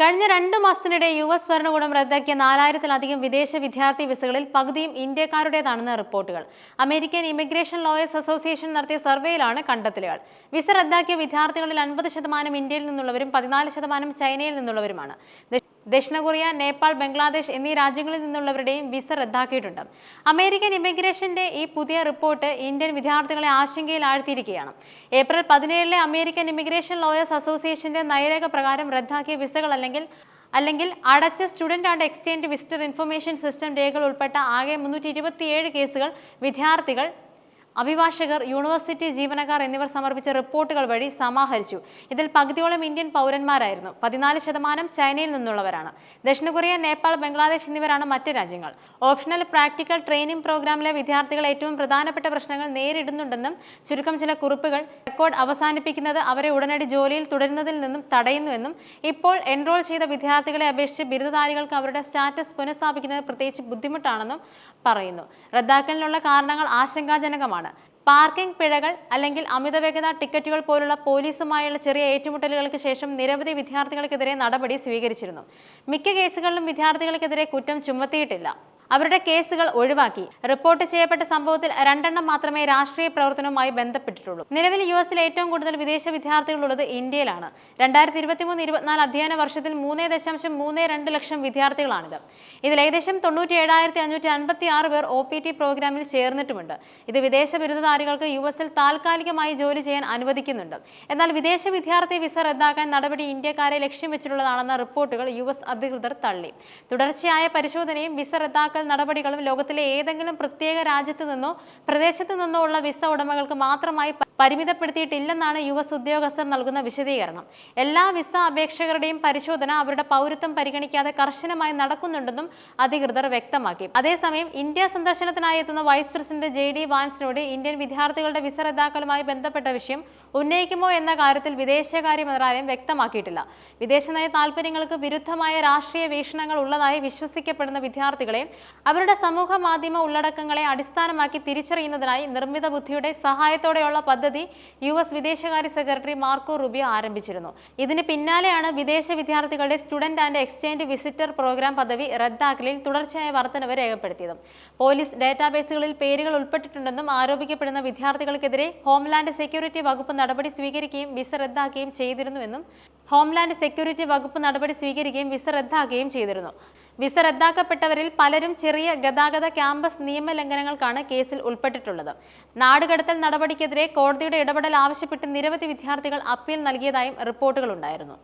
കഴിഞ്ഞ രണ്ട് മാസത്തിനിടെ യു എസ് ഭരണകൂടം റദ്ദാക്കിയ നാലായിരത്തിലധികം വിദേശ വിദ്യാർത്ഥി വിസകളിൽ പകുതിയും ഇന്ത്യക്കാരുടേതാണെന്ന് റിപ്പോർട്ടുകൾ. അമേരിക്കൻ ഇമിഗ്രേഷൻ ലോയേഴ്സ് അസോസിയേഷൻ നടത്തിയ സർവേയിലാണ് കണ്ടെത്തലുകൾ. വിസ റദ്ദാക്കിയ വിദ്യാർത്ഥികളിൽ അൻപത് ശതമാനം ഇന്ത്യയിൽ നിന്നുള്ളവരും പതിനാല് ശതമാനം ചൈനയിൽ നിന്നുള്ളവരുമാണ്. ദക്ഷിണ കൊറിയ നേപ്പാൾ ബംഗ്ലാദേശ് എന്നീ രാജ്യങ്ങളിൽ നിന്നുള്ളവരുടെയും വിസ റദ്ദാക്കിയിട്ടുണ്ട്. അമേരിക്കൻ ഇമിഗ്രേഷന്റെ ഈ പുതിയ റിപ്പോർട്ട് ഇന്ത്യൻ വിദ്യാർത്ഥികളെ ആശങ്കയിൽ ആഴ്ത്തിയിരിക്കുകയാണ് ഏപ്രിൽ പതിനേഴിലെ അമേരിക്കൻ ഇമിഗ്രേഷൻ ലോയേഴ്സ് അസോസിയേഷന്റെ നയരേഖ പ്രകാരം റദ്ദാക്കിയ വിസകൾ അല്ലെങ്കിൽ അല്ലെങ്കിൽ അടച്ച student and exchange visitor information system രേഖകൾ ഉൾപ്പെട്ട ആകെ മുന്നൂറ്റി കേസുകൾ വിദ്യാർത്ഥികൾ അഭിഭാഷകർ യൂണിവേഴ്സിറ്റി ജീവനക്കാർ എന്നിവർ സമർപ്പിച്ച റിപ്പോർട്ടുകൾ വഴി സമാഹരിച്ചു. ഇതിൽ പകുതിയോളം ഇന്ത്യൻ പൗരന്മാരായിരുന്നു. പതിനാല് ശതമാനം ചൈനയിൽ നിന്നുള്ളവരാണ്. ദക്ഷിണ കൊറിയ നേപ്പാൾ ബംഗ്ലാദേശ് എന്നിവരാണ് മറ്റ് രാജ്യങ്ങൾ. ഓപ്ഷണൽ പ്രാക്ടിക്കൽ ട്രെയിനിംഗ് പ്രോഗ്രാമിലെ വിദ്യാർത്ഥികൾ ഏറ്റവും പ്രധാനപ്പെട്ട പ്രശ്നങ്ങൾ നേരിടുന്നുണ്ടെന്നും ചുരുക്കം ചില കുറിപ്പുകൾ റെക്കോർഡ് അവസാനിപ്പിക്കുന്നത് അവരെ ഉടനടി ജോലിയിൽ തുടരുന്നതിൽ നിന്നും തടയുന്നുവെന്നും ഇപ്പോൾ എൻറോൾ ചെയ്ത വിദ്യാർത്ഥികളെ അപേക്ഷിച്ച് ബിരുദധാരികൾക്ക് അവരുടെ സ്റ്റാറ്റസ് പുനഃസ്ഥാപിക്കുന്നത് പ്രത്യേകിച്ച് ബുദ്ധിമുട്ടാണെന്നും പറയുന്നു. റദ്ദാക്കലിനുള്ള കാരണങ്ങൾ ആശങ്കാജനകമാണ്. പാർക്കിംഗ് പിഴകൾ അല്ലെങ്കിൽ അമിതവേഗത ടിക്കറ്റുകൾ പോലുള്ള പോലീസുമായുള്ള ചെറിയ ഏറ്റുമുട്ടലുകൾക്ക് ശേഷം നിരവധി വിദ്യാർത്ഥികൾക്കെതിരെ നടപടി സ്വീകരിച്ചിരുന്നു. മിക്ക കേസുകളിലും വിദ്യാർത്ഥികൾക്കെതിരെ കുറ്റം ചുമത്തിയിട്ടില്ല. അവരുടെ കേസുകൾ ഒഴിവാക്കി. റിപ്പോർട്ട് ചെയ്യപ്പെട്ട സംഭവത്തിൽ രണ്ടെണ്ണം മാത്രമേ രാഷ്ട്രീയ പ്രവർത്തനവുമായി ബന്ധപ്പെട്ടിട്ടുള്ളൂ. നിലവിൽ യു എസിൽ ഏറ്റവും കൂടുതൽ വിദേശ വിദ്യാർത്ഥികളുള്ളത് ഇന്ത്യയിലാണ്. രണ്ടായിരത്തി ഇരുപത്തിമൂന്ന് ഇരുപത്തിനാല് അധ്യയന വർഷത്തിൽ മൂന്ന് ദശാംശം മൂന്ന് രണ്ട് ലക്ഷം വിദ്യാർത്ഥികളാണിത്. ഇതിൽ ഏകദേശം തൊണ്ണൂറ്റി ഏഴായിരത്തി അഞ്ഞൂറ്റി അൻപത്തി ആറ് പേർ ഒ പി ടി പ്രോഗ്രാമിൽ ചേർന്നിട്ടുമുണ്ട്. ഇത് വിദേശ ബിരുദധാരികൾക്ക് യു എസിൽ താൽക്കാലികമായി ജോലി ചെയ്യാൻ അനുവദിക്കുന്നുണ്ട്. എന്നാൽ വിദേശ വിദ്യാർത്ഥി വിസ റദ്ദാക്കാൻ നടപടി ഇന്ത്യക്കാരെ ലക്ഷ്യം വെച്ചിട്ടുള്ളതാണെന്ന റിപ്പോർട്ടുകൾ യു എസ് അധികൃതർ തള്ളി. തുടർച്ചയായ പരിശോധനയും വിസ റദ്ദാക്കൽ നടപടികളും ലോകത്തിലെ ഏതെങ്കിലും പ്രത്യേക രാജ്യത്ത് നിന്നോ പ്രദേശത്ത് നിന്നോ ഉള്ള വിസ ഉടമകൾക്ക് മാത്രമായി പരിമിതപ്പെടുത്തിയിട്ടില്ലെന്നാണ് യു എസ് ഉദ്യോഗസ്ഥർ നൽകുന്ന വിശദീകരണം. എല്ലാ വിസ അപേക്ഷകരുടെയും പരിശോധന അവരുടെ പൗരത്വം പരിഗണിക്കാതെ കർശനമായി നടക്കുന്നുണ്ടെന്നും അധികൃതർ വ്യക്തമാക്കി. അതേസമയം ഇന്ത്യ സന്ദർശനത്തിനായി എത്തുന്ന വൈസ് പ്രസിഡന്റ് ജെ ഡി വാൻസിനോട് ഇന്ത്യൻ വിദ്യാർത്ഥികളുടെ വിസ റദ്ദാക്കലുമായി ബന്ധപ്പെട്ട വിഷയം ഉന്നയിക്കുമോ എന്ന കാര്യത്തിൽ വിദേശകാര്യ മന്ത്രാലയം വ്യക്തമാക്കിയിട്ടില്ല. വിദേശനയ താൽപ്പര്യങ്ങൾക്ക് വിരുദ്ധമായ രാഷ്ട്രീയ വീക്ഷണങ്ങൾ ഉള്ളതായി വിശ്വസിക്കപ്പെടുന്ന വിദ്യാർത്ഥികളെ അവരുടെ സമൂഹ മാധ്യമ ഉള്ളടക്കങ്ങളെ അടിസ്ഥാനമാക്കി തിരിച്ചറിയുന്നതിനായി നിർമ്മിത ബുദ്ധിയുടെ സഹായത്തോടെയുള്ള പദ്ധതി യു എസ് വിദേശകാര്യ സെക്രട്ടറി മാർക്കോ റുബിയോ ആരംഭിച്ചിരുന്നു. ഇതിന് പിന്നാലെയാണ് വിദേശ വിദ്യാർത്ഥികളുടെ student and exchange visitor program പദവി റദ്ദാക്കലിൽ തുടർച്ചയായ വർധനവ് രേഖപ്പെടുത്തിയത്. പോലീസ് ഡാറ്റാബേസുകളിൽ പേരുകൾ ഉൾപ്പെട്ടിട്ടുണ്ടെന്നും ആരോപിക്കപ്പെടുന്ന വിദ്യാർത്ഥികൾക്കെതിരെ ഹോംലാൻഡ് സെക്യൂരിറ്റി വകുപ്പ് നടപടി സ്വീകരിക്കുകയും വിസ റദ്ദാക്കുകയും ചെയ്തിരുന്നുവെന്നും ഹോംലാൻഡ് സെക്യൂരിറ്റി വകുപ്പ് നടപടി സ്വീകരിക്കുകയും വിസ റദ്ദാക്കുകയും ചെയ്തിരുന്നു. വിസ റദ്ദാക്കപ്പെട്ടവരിൽ പലരും ചെറിയ ഗതാഗത ക്യാമ്പസ് നിയമലംഘനങ്ങൾക്കാണ് കേസിൽ ഉൾപ്പെട്ടിട്ടുള്ളത്. നാടുകടത്തൽ നടപടിക്കെതിരെ കോടതിയുടെ ഇടപെടൽ ആവശ്യപ്പെട്ട് നിരവധി വിദ്യാർത്ഥികൾ അപ്പീൽ നൽകിയതായും റിപ്പോർട്ടുകളുണ്ടായിരുന്നു.